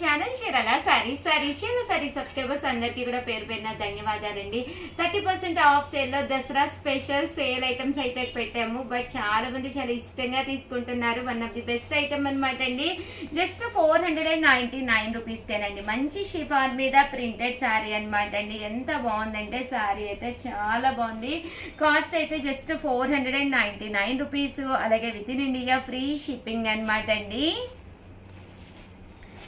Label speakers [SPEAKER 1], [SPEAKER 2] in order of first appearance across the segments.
[SPEAKER 1] Channel Chirala? Sorry sorry చీర sari subscribers అందరికీ కూడా పేరు పేరున ధన్యవాదాలండి. థర్టీ పర్సెంట్ ఆఫ్ సేల్లో దసరా స్పెషల్ సేల్ ఐటమ్స్ అయితే పెట్టాము. బట్ చాలా మంది చాలా ఇష్టంగా తీసుకుంటున్నారు. One of the best item అనమాట అండి. Just four hundred and ninety nine rupees మంచి షిఫాన్ మీద ప్రింటెడ్ శారీ అనమాట అండి. ఎంత బాగుందంటే శారీ అయితే చాలా బాగుంది. కాస్ట్ అయితే just four hundred and ninety nine rupees అలాగే within India free shipping అనమాట అండి.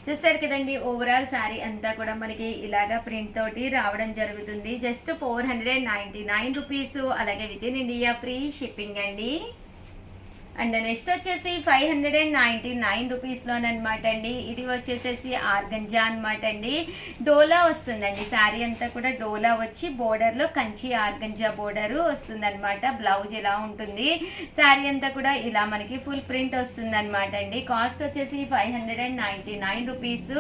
[SPEAKER 1] చూసారు కదండి ఓవరాల్ శారీ అంతా కూడా మనకి ఇలాగా ప్రింట్ తోటి రావడం జరుగుతుంది. Just four hundred and ninety nine rupees అలాగే within India free shipping అండి. అండ్ నెక్స్ట్ వచ్చేసి five hundred and ninety nine రూపీస్లోనమాట అండి. ఇది వచ్చేసేసి ఆర్గంజా అనమాట అండి. డోలా వస్తుందండి. శారీ అంతా కూడా డోలా వచ్చి బోర్డర్లో కంచి ఆర్గంజా బోర్డర్ వస్తుందన్నమాట. బ్లౌజ్ ఇలా ఉంటుంది శారీ అంతా కూడా ఇలా మనకి ఫుల్ ప్రింట్ వస్తుందన్నమాట అండి. కాస్ట్ వచ్చేసి five hundred and ninety nine rupees.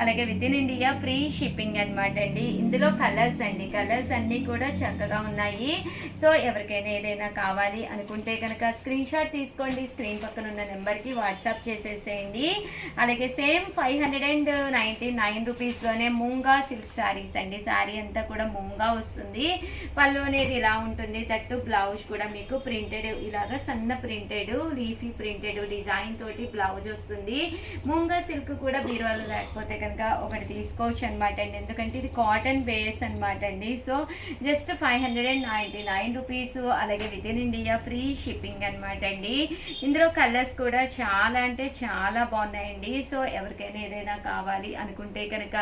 [SPEAKER 1] అలాగే within India free shipping అనమాట అండి. ఇందులో కలర్స్ అండి. కలర్స్ అన్నీ కూడా చక్కగా ఉన్నాయి. సో ఎవరికైనా ఏదైనా కావాలి అనుకుంటే కనుక స్క్రీన్ షాట్ తీసుకోండి. స్క్రీన్ పక్కన ఉన్న నెంబర్కి వాట్సాప్ చేసేసేయండి. అలాగే same five hundred and ninety nine రూపీస్లోనే munga silk saris అండి. శారీ అంతా కూడా ముంగా వస్తుంది. పళ్ళు అనేది ఇలా ఉంటుంది. తట్టు బ్లౌజ్ కూడా మీకు ప్రింటెడ్ ఇలాగా సన్న ప్రింటెడ్ లీఫీ ప్రింటెడ్ డిజైన్ తోటి బ్లౌజ్ వస్తుంది. ముంగా సిల్క్ కూడా బీరువాలో లేకపోతే కనుక ఒకటి తీసుకోవచ్చు అనమాట అండి. ఎందుకంటే ఇది కాటన్ బేస్ అనమాట అండి. So just five hundred and ninety nine rupees అలాగే within India free shipping అనమాట అండి. ఇందులో కలర్స్ కూడా చాలా అంటే చాలా బాగున్నాయండి. సో ఎవరికైనా ఏదైనా కావాలి అనుకుంటే కనుక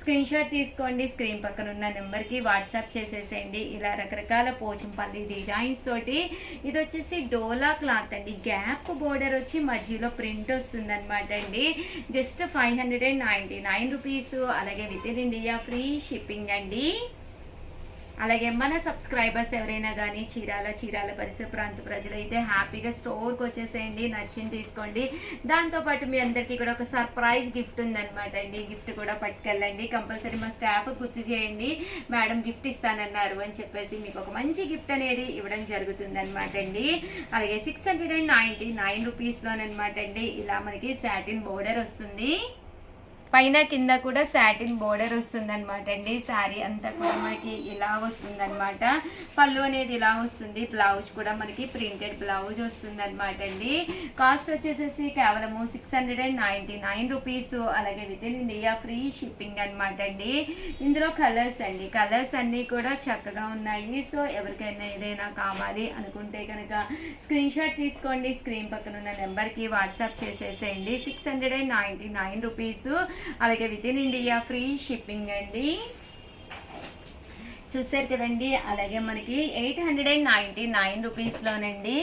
[SPEAKER 1] స్క్రీన్ షాట్ తీసుకోండి. స్క్రీన్ పక్కన ఉన్న నెంబర్కి వాట్సాప్ చేసేసేయండి. ఇలా రకరకాల పోచంపల్లి డిజైన్స్ తోటి ఇది వచ్చేసి డోలా క్లాత్ అండి. గ్యాప్ బోర్డర్ వచ్చి మధ్యలో ప్రింట్ వస్తుంది అనమాట అండి. Just five hundred and ninety nine rupees. అలాగే within India free shipping అండి. అలాగే మన సబ్స్క్రైబర్స్ ఎవరైనా కానీ చీరాల చీరాల పరిసర ప్రాంత ప్రజలు అయితే హ్యాపీగా స్టోర్కి వచ్చేసేయండి నచ్చింది తీసుకోండి. దాంతోపాటు మీ అందరికీ కూడా ఒక సర్ప్రైజ్ గిఫ్ట్ ఉందన్నమాట అండి. గిఫ్ట్ కూడా పట్టుకెళ్ళండి. కంపల్సరీ మా స్టాఫ్ గుర్తు చేయండి. మేడం గిఫ్ట్ ఇస్తానన్నారు అని చెప్పేసి మీకు ఒక మంచి గిఫ్ట్ అనేది ఇవ్వడం జరుగుతుందనమాట అండి. అలాగే six hundred and ninety nine రూపీస్లోనమాట అండి. ఇలా మనకి సాటిన్ బోర్డర్ వస్తుంది. పైన కింద కూడా సాటిన్ బోర్డర్ వస్తుంది అనమాట అండి. శారీ అంతా కూడా మనకి ఇలా వస్తుంది అనమాట పళ్ళు అనేది ఇలా వస్తుంది. బ్లౌజ్ కూడా మనకి ప్రింటెడ్ బ్లౌజ్ వస్తుంది అనమాట అండి. కాస్ట్ వచ్చేసేసి కేవలము six hundred and ninety nine rupees అలాగే within India free shipping అనమాట అండి. ఇందులో కలర్స్ అండి. కలర్స్ అన్నీ కూడా చక్కగా ఉన్నాయి. సో ఎవరికైనా ఏదైనా కావాలి అనుకుంటే కనుక స్క్రీన్ షాట్ తీసుకోండి. స్క్రీన్ పక్కన ఉన్న నెంబర్కి వాట్సాప్ చేసేసేయండి. Six hundred and ninety nine rupees అలాగే within India free shipping అండి. చూసారు కదండి అలాగే మనకి eight hundred and ninety nine రూపీస్లోనండి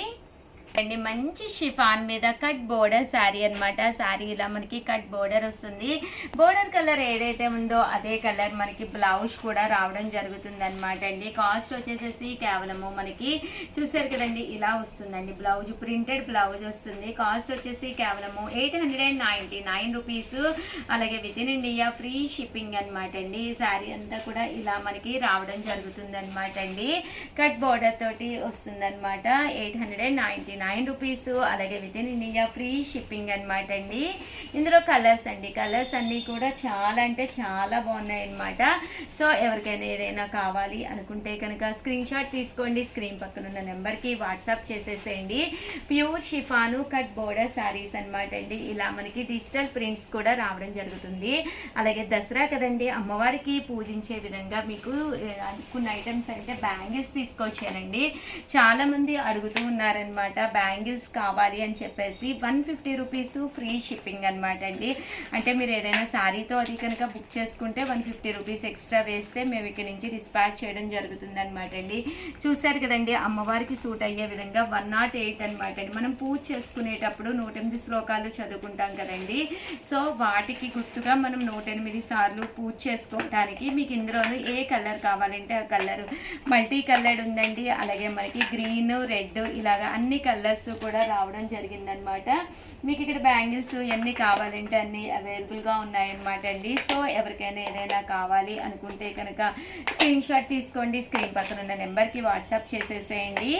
[SPEAKER 1] అండి మంచి షిఫాన్ మీద కట్ బోర్డర్ శారీ అనమాట శారీ ఇలా మనకి కట్ బోర్డర్ వస్తుంది. బోర్డర్ కలర్ ఏదైతే ఉందో అదే కలర్ మనకి బ్లౌజ్ కూడా రావడం జరుగుతుంది అనమాట అండి. కాస్ట్ వచ్చేసేసి కేవలము మనకి చూసారు కదండి ఇలా వస్తుందండి. బ్లౌజ్ ప్రింటెడ్ బ్లౌజ్ వస్తుంది. కాస్ట్ వచ్చేసి కేవలము eight hundred and ninety nine rupees. అలాగే within India free shipping అనమాట అండి. శారీ అంతా కూడా ఇలా మనకి రావడం జరుగుతుంది అనమాట అండి. కట్ బోర్డర్ తోటి వస్తుంది అనమాట eight hundred and ninety nine rupees అలాగే within India free shipping అనమాట అండి. ఇందులో కలర్స్ అండి. కలర్స్ అన్నీ కూడా చాలా అంటే చాలా బాగున్నాయి అనమాట సో ఎవరికైనా ఏదైనా కావాలి అనుకుంటే కనుక స్క్రీన్ షాట్ తీసుకోండి. స్క్రీన్ పక్కన ఉన్న నెంబర్కి వాట్సాప్ చేసేసేయండి. Pure chiffon cut border saris అనమాట అండి. ఇలా మనకి డిజిటల్ ప్రింట్స్ కూడా రావడం జరుగుతుంది. అలాగే దసరా కదండి అమ్మవారికి పూజించే విధంగా మీకు అనుకున్న కొన్ని ఐటమ్స్ అయితే బ్యాంగిల్స్ తీసుకొచ్చానండి. చాలామంది అడుగుతూ ఉన్నారనమాట బ్యాంగిల్స్ కావాలి అని చెప్పేసి one fifty rupees free shipping అనమాట అండి. అంటే మీరు ఏదైనా శారీతో అది కనుక బుక్ చేసుకుంటే వన్ ఫిఫ్టీ రూపీస్ ఎక్స్ట్రా వేస్తే మేము ఇక్కడ నుంచి డిస్పాచ్ చేయడం జరుగుతుంది అనమాట అండి. చూశారు కదండి అమ్మవారికి సూట్ అయ్యే విధంగా వన్ నాట్ ఎయిట్ అనమాట అండి. మనం పూజ చేసుకునేటప్పుడు నూట ఎనిమిది శ్లోకాలు చదువుకుంటాం కదండి. సో వాటికి గుర్తుగా మనం నూట ఎనిమిది సార్లు పూజ చేసుకోవడానికి మీకు ఇందులోనూ ఏ కలర్ కావాలంటే ఆ కలర్ మల్టీ కలర్డ్ ఉందండి. అలాగే మనకి గ్రీన్ రెడ్ ఇలాగా అన్ని కలర్స్ కూడా రావడం జరిగిందనమాట మీకు ఇక్కడ బ్యాంగిల్స్ ఇవన్నీ కావాలంటే అన్ని అవైలబుల్గా ఉన్నాయన్నమాట అండి. సో ఎవరికైనా ఏదైనా కావాలి అనుకుంటే కనుక స్క్రీన్ షాట్ తీసుకోండి. స్క్రీన్ పక్కన ఉన్న నెంబర్కి వాట్సాప్ చేసేసేయండి.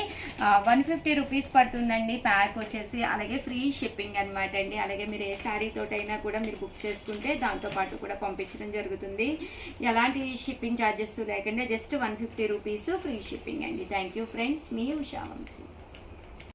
[SPEAKER 1] వన్ ఫిఫ్టీ రూపీస్ పడుతుందండి ప్యాక్ వచ్చేసి. అలాగే ఫ్రీ షిప్పింగ్ అనమాట అండి. అలాగే మీరు ఏ శారీ తోటైనా కూడా మీరు బుక్ చేసుకుంటే దాంతోపాటు కూడా పంపించడం జరుగుతుంది. ఎలాంటి షిప్పింగ్ ఛార్జెస్ లేకుండా just one fifty rupees free shipping అండి. థ్యాంక్ యూ ఫ్రెండ్స్ మీ ఉషావంశీ